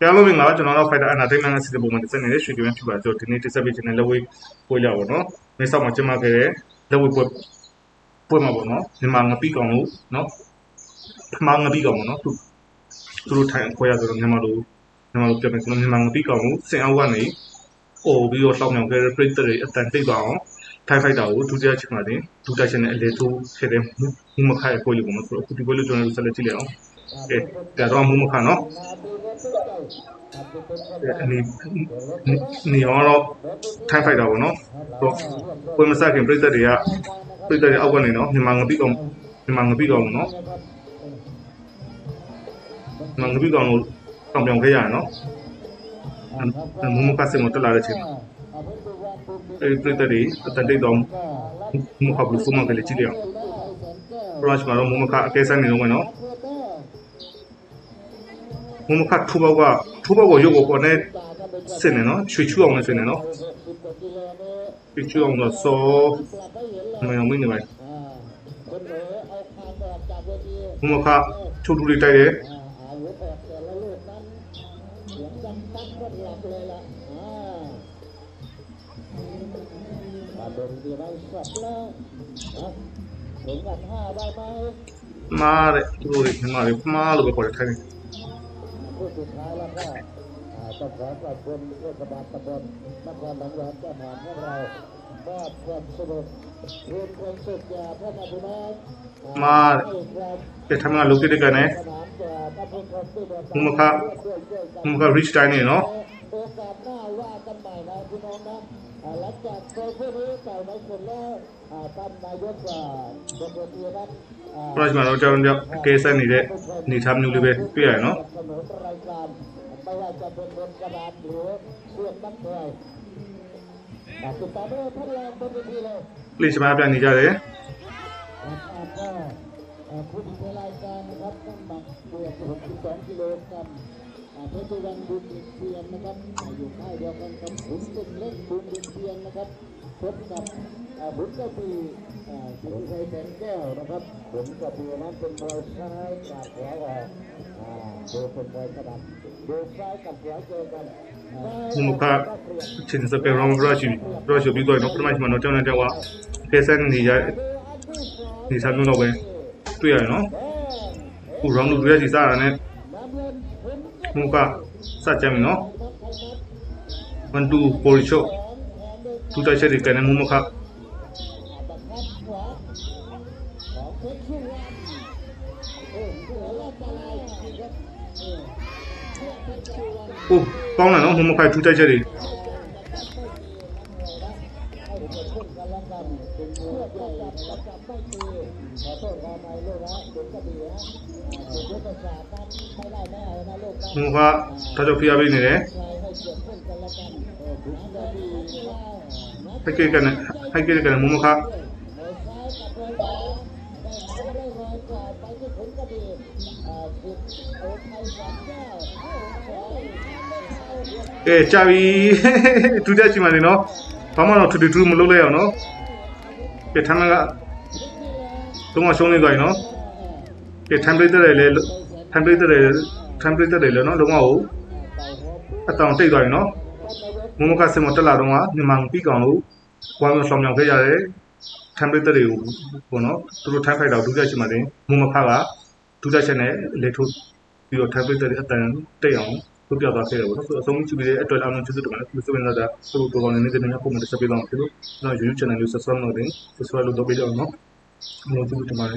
တရားလုံးမင်္ဂလာပါကျွန်တော်တို့ Fighter Entertainment အစီအစဉ်ပုံမှန်တစ်စက်နေတဲ့ရွှေကင်းဖြစ်ပါကျွန်တော်ဒီနေ့တစ်ဆက်ပေးခြင်းနဲ့လက်ဝဲပွဲကြပါတော့။မင်းဆောက်မှာကျင်းပခဲ့တဲ့လက်ဝဲပွဲပွဲမှာပေါ့နော်။မြန်မာငပိကောင်လို့နော်။ဖမာငပိကောင်ပေါ့နော်။သူသူတို့ထိုင်ခွဲရဆိုတော့မြန်မာလိုမြန်မာလိုပြောမယ်ဆိုတော့မြန်မာငပိကောင်ကိုစင်အောက်ကနေအော်ပြီးတော့စောင်းမြောင်ခဲ့တဲ့ပြိတ္တတွေအတန်တိတ်ပါအောင်ထိုင်ဖိုက်တာကိုဒုတိယချက်မှာတင်ဒုတိယချက်နဲ့အလေထိုးခဲ့တဲ့မှုမခိုင်ပွဲလေးပေါ့နော်ဆိုတော့အခုဒီပွဲလေးကျွန်တော်တို့ဆက်လက်ကြည့်လိုက်အောင်။ကဲဒါတော့မှုမခနော်။ နေနေရောတော့ထိုင်ဖိုက်တာပေါ့နော်တော့ပွဲမစခင်ပြိသက်တွေကပြိသက်တွေအောက်ကနေနော်မြန်မာငပိကောင်မြန်မာငပိကောင်နော်မြန်မာငပိကောင်ကိုတောင်ပြောင်ခဲ့ရတယ်နော်မမကစင်မတက်လာတဲ့ချိန်အဲဒီပြိသက်တွေအတန်တိတ်တော့မခဘူးဖုမကလေးကြည့်ရအောင်ပရော့ချ်မှာတော့မမကအကဲဆိုင်နေတော့မယ်နော် မမကထူဘောက်ကထူဘောက်ကိုရုပ်ကိုပေါ်နေစင်နေနော်ချွေချူအောင်နဲ့စင်နေနော်ချွေချူအောင်တော့စောမင်းမင်းနေပါမမကချိုးတူလေးတိုက်တယ်မားတဲ့သူတို့တွေမားတယ်မားလို့ပဲခေါ်တယ်ထိုင်နေ คู่สุดท้ายแล้วก็ต้องขอขอบคุณเทศบาลตำบลนครหลวงแหวนก็ผ่านพวกเรามอบความสนุกรวมความสุขแก่พ่อแม่พี่น้อมาจะทำงานลูกที่ด้วยกันนะมุมค่ามุมค่าริชไดเนี่ยเนาะ หลังจากเจอผู้นี้ต่อยในคนแรกท่านนายกว่าดรธีรัตน์ Próxima lucha mundial que es ni de ni Sam ni Ulibe Pia, ¿no? ไม่ว่าจะเป็นบนกระดานหรือเชือกนักมวยติดตายเรื่องพัฒนาบนเวทีเลย Please, me hablan ni ya de. ผู้ที่นรายการนะครับน้ำหนักเกือบ62กิโลกรัม เพชรสุวรรณบุญเทียนนะครับอ่าอยู่ค่ายเดียวกันกับขุนตึงเล็กบุญเทียนนะครับพบกับอ่าบุญกระปีอ่าสิริชัยแสนแก้วนะครับบุญกระปีนั้นเป็นมวยซ้ายกับขวาออกอ่าดูเป็นมวยกระดับดูซ้ายกับขวาเจอกันอ่า မမကချင်းစပယ်ရောင်းပရော့ချ်ပရော့ချ်ပြီးတော့နော်ပထမချမှာတော့ကြောင်နေကြောင်ကအကဲဆိုင်နေရနေသားမျိုးတော့ပဲတွေ့ရတယ်နော်ခု round 2ရဲ့စီစား ရတဲ့မမကစကြမ်းပြီနော်1 2 4 shot သူ တိုက်ချက်တွေကနေမမကโอ้ကောင်းတယ်နော်မမကသူတိုက်ချက်တွေမမကတော်တော်ဖိအားပေးနေတယ်ဖိုက်ကကနေဖိုက်ကကနေမမကကဲကြာပြီဒုတိယချိန်မှာနေနော်ဘာမှတော့ထူထူထူမလုပ်လိုက်အောင်နော် ကဲထမ်းမကသုံးမရှုံးနေသွားပြီနော်ကဲ template တွေလည်း template တွေ template တွေလည်းနော်လုံးဝကိုအတောင်တိတ်သွားပြီနော်မမကစင်မတက်လာတော့ကမြန်မာပြီးကောင်လို့ဝမ်းမဆောင်မြောင်ခဲ့ရတယ် template တွေကိုပေါ့နော်သူတို့ time fight တော့ဒုတိယချိန်မှာတင်မမခကဒုတိယချက်နဲ့လေထုတ်ပြီးတော့ template တွေအတန်တိတ်အောင် ပြပြသွားခဲ့တယ်ပေါ့နော်ဆိုတော့အဆုံးကြည့်ပြီးတဲ့အတွက်အားလုံးကျေးဇူးတင်ပါတယ်ဒီစပင်လာတာသူတို့တော်တော်နေတဲ့နေရာပုံမှန်တစ်ချက်ပေးတော့ဖြစ်လို့ကျွန်တော် YouTube channel လေး subscribe လုပ်တယ် subscribe လုပ်တော့ပေးတော့နော်အားလုံးကျေးဇူးတင်ပါတယ်